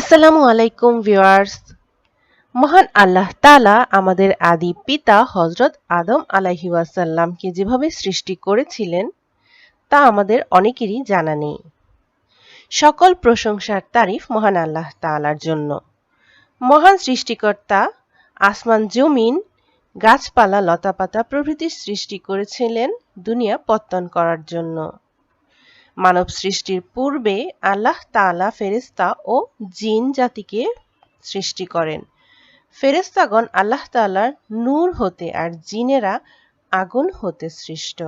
আসসালামু আলাইকুম ভিউয়ার্স। মহান আল্লাহ তাআলা আমাদের আদি পিতা হজরত আদম আলাইহি ওয়াসাল্লামকে যেভাবে সৃষ্টি করেছিলেন, তা আমাদের অনেকেরই জানা নেই। সকল প্রশংসার তারিফ মহান আল্লাহ তাআলার জন্য। মহান সৃষ্টিকর্তা আসমান জমিন, গাছপালা, লতাপাতা প্রভৃতির সৃষ্টি করেছিলেন দুনিয়া পত্তন করার জন্য। মানব সৃষ্টির পূর্বে আল্লাহ তাআলা ফেরেশতা ও জিন জাতিকে সৃষ্টি করেন। ফেরেশতাগণ আল্লাহ তাআলার নূর হতে আর জিনেরা আগুন হতে সৃষ্ট।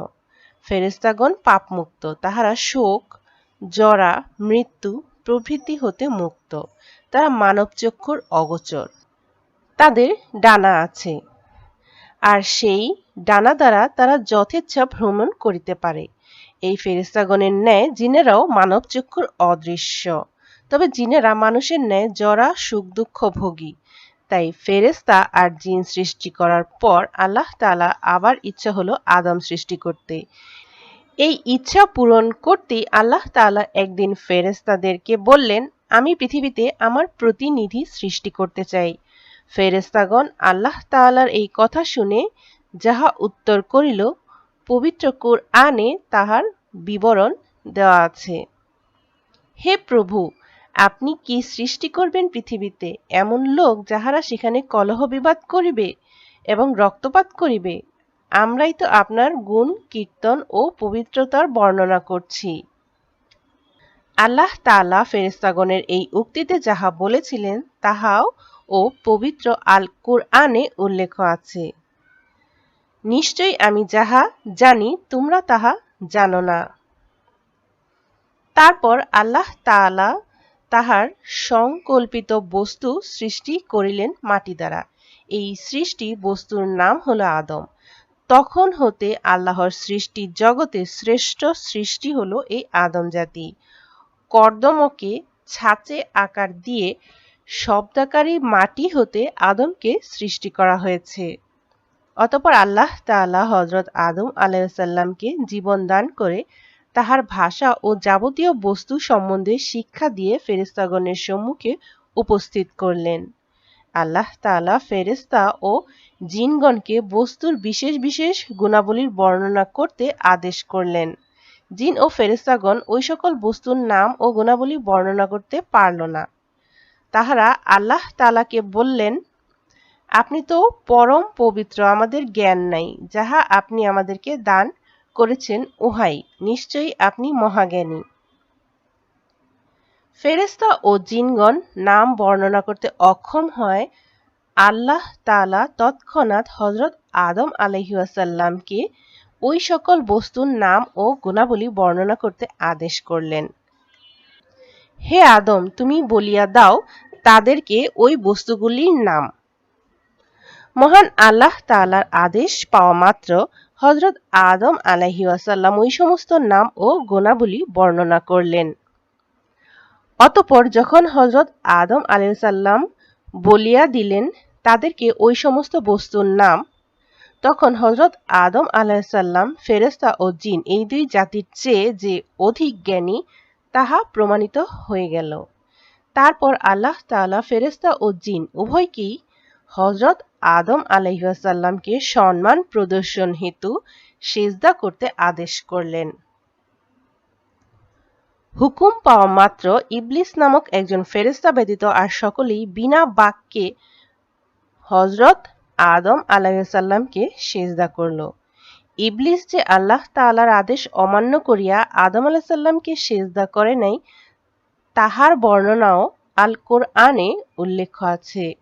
ফেরেশতাগণ পাপমুক্ত, তাহারা শোক, জরা, মৃত্যু, প্রভৃতি হতে মুক্ত। তারা মানব চক্ষুর অগোচর। তাদের ডানা আছে। আর সেই ডানা দ্বারা তারা যথেচ্ছা ভ্রমণ করিতে পারে। এই ফেরেস্তাগণের ন্যায় জিনেরাও মানব চক্ষুর অদৃশ্য। তবে জিনেরা মানুষের ন্যায় জরা সুখ দুঃখ ভোগী। তাই ফেরেস্তা আর জিন সৃষ্টি করার পর আল্লাহ তালা আবার ইচ্ছা হলো আদম সৃষ্টি করতে। এই ইচ্ছা পূরণ করতেই আল্লাহ তাআলা একদিন ফেরেস্তাদেরকে বললেন, আমি পৃথিবীতে আমার প্রতিনিধি সৃষ্টি করতে চাই। ফেরেস্তাগণ আল্লাহ তাআলার এই কথা শুনে যাহা উত্তর করিল পবিত্র কোরআনে তাহার বিবরণ দেওয়া আছে। হে প্রভু, আপনি কি সৃষ্টি করবেন পৃথিবীতে এমন লোক যাহারা সেখানে কলহ বিবাদ করিবে এবং রক্তপাত করিবে? আমরাই তো আপনার গুণ, কীর্তন ও পবিত্রতার বর্ণনা করছি। আল্লাহ তাআলা ফেরেস্তাগণের এই উক্তিতে যাহা বলেছিলেন, তাহাও ও পবিত্র আল কোরআনে উল্লেখ আছে। নিশ্চয়ই আমি যাহা জানি, তোমরা তাহা জানো না। তারপর আল্লাহ তাআলা তাহার সংকল্পিত বস্তু সৃষ্টি করিলেন মাটি দ্বারা। এই সৃষ্টি বস্তুর নাম হলো আদম। তখন হতে আল্লাহর সৃষ্টি জগতে শ্রেষ্ঠ সৃষ্টি হলো এই আদম জাতি। কর্দমকে ছাঁচে আকার দিয়ে শব্দাকারী মাটি হতে আদমকে সৃষ্টি করা হয়েছে। অতপর আল্লাহ তাআলা হজরত আদম আলাইসাল্লামকে জীবন দান করে তাহার ভাষা ও যাবতীয় বস্তু সম্বন্ধে শিক্ষা দিয়ে ফেরেস্তাগণের সম্মুখে উপস্থিত করলেন। আল্লাহ তাআলা ফেরেস্তা ও জিনগণকে বস্তুর বিশেষ বিশেষ গুণাবলীর বর্ণনা করতে আদেশ করলেন। জিন ও ফেরেস্তাগণ ওই সকল বস্তুর নাম ও গুণাবলী বর্ণনা করতে পারল না। তাহারা আল্লাহ তালাকে বললেন আপনি তো পরম পবিত্র, আমাদের জ্ঞান নাই, যাহা আপনি আমাদেরকে দান করেছেন উহাই, নিশ্চয়ই আপনি মহাজ্ঞানী। ফেরেস্তা ও জিনগণ নাম বর্ণনা করতে অক্ষম হয় আল্লাহ তালা তৎক্ষণাৎ হজরত আদম আলহিউসাল্লামকে ওই সকল বস্তুর নাম ও গুণাবলী বর্ণনা করতে আদেশ করলেন। হে আদম, তুমি বলিয়া দাও তাদেরকে ওই বস্তুগুলির নাম। মহান আল্লাহ তালার আদেশ পাওয়া মাত্র হজরত আদম আলাহি আসাল্লাম ওই সমস্ত নাম ও গোনাবলী বর্ণনা করলেন। অতপর যখন হজরত আদম আলাইসাল্লাম বলিয়া দিলেন তাদেরকে ওই সমস্ত বস্তুর নাম, তখন হজরত আদম আলাহিসাল্লাম ফেরেস্তা ও জিন এই দুই জাতির চেয়ে যে অধিক জ্ঞানী, তাহা প্রমাণিত হয়ে গেল। তারপর আল্লাহ তালা ফেরেস্তা ও জিন উভয়কেই হজরত আদম আলহিহাসাল্লামকে সম্মান, প্রদর্শন, হেতু, সেজদা করতে আদেশ করলেন। হুকুম পাওয়া মাত্র ইবলিস নামক একজন ফেরেস্তা ব্যতীত আর সকলেই বিনা বাক্যে হজরত আদম আলাইসাল্লামকে সেজদা করল। ইবলিস যে আল্লাহ তালার আদেশ অমান্য করিয়া আদম আলাহিসাল্লামকে সেজদা করে নাই, তাহার বর্ণনাও আল কোরআনে উল্লেখ আছে।